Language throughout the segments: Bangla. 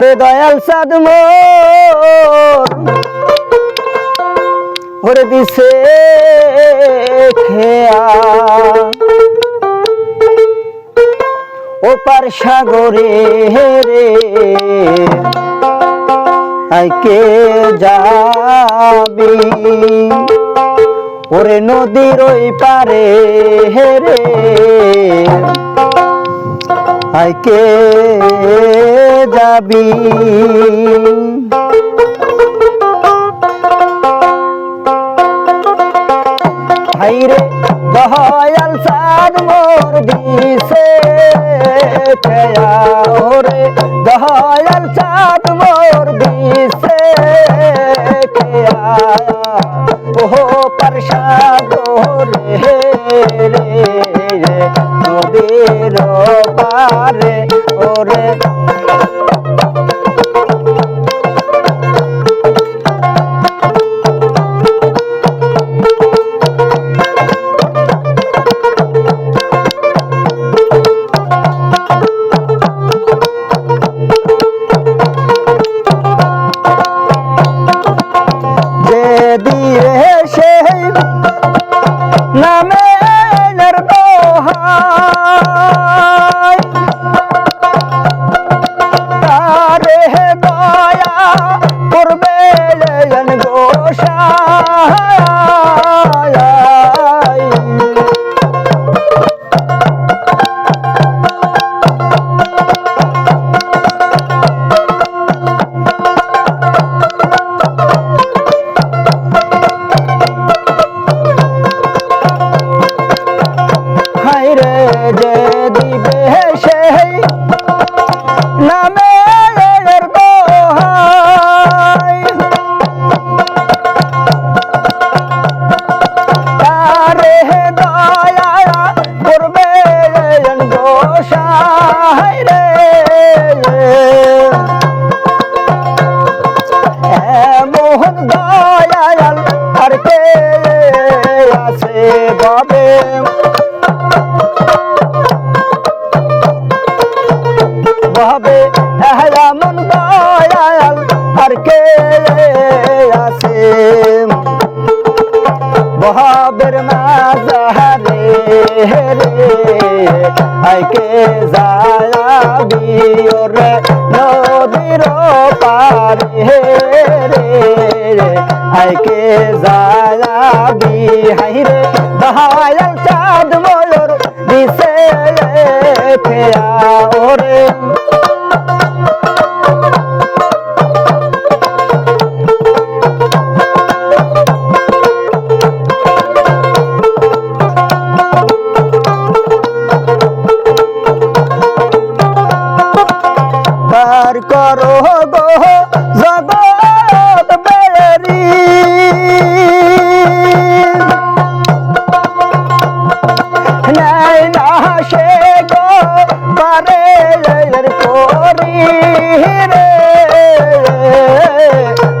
দয়াল সাদ ওরে দিছে খেয়া ওপার সাগরে রে আইকে যাবি? ওরে নদীর ওই পারে রে আইকে যাবি? হাইরে দয়াল সাদ মোর দিছে ওরে। দয়াল সাদ মোর দিছে ওহো পরশা রে। গোসাই রে ওরে নদীর পারে রে আইকে হাই রে দহায়াল চাঁদ ময়ূর দিছে খেয়া ওরে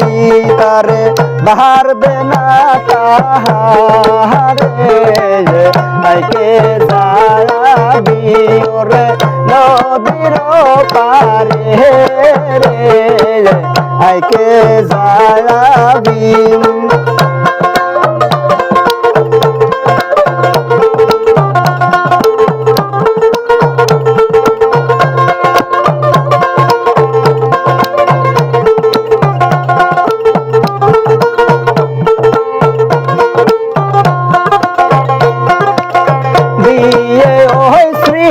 বেরি তারে বাহার দেনা তাহারে। আইকে যাবি ওরে নদীর পারে রে। আইকে যাবি ওই শ্রী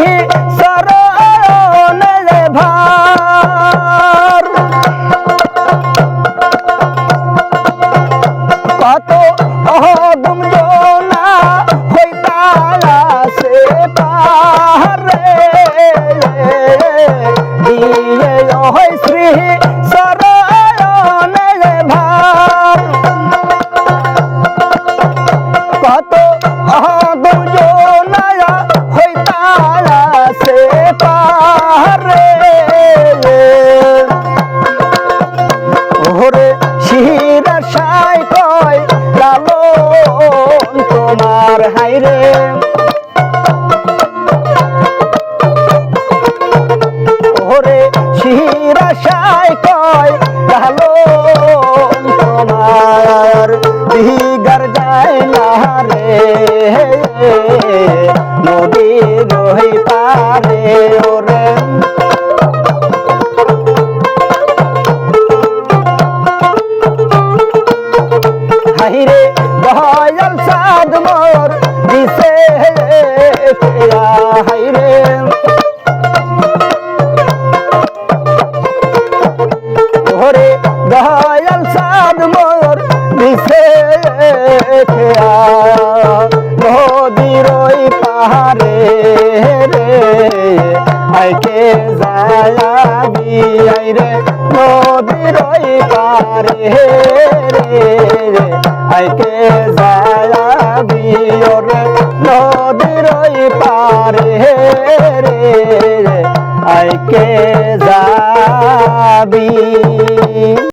হাইরে। ওরে দয়াল সাদ মোর দিছে নদীর ওই পাহাড়ে রে আইকে যাবি আইরে নদীর ওই পাহাড়ে রে আইকে রে আইকে যাবি?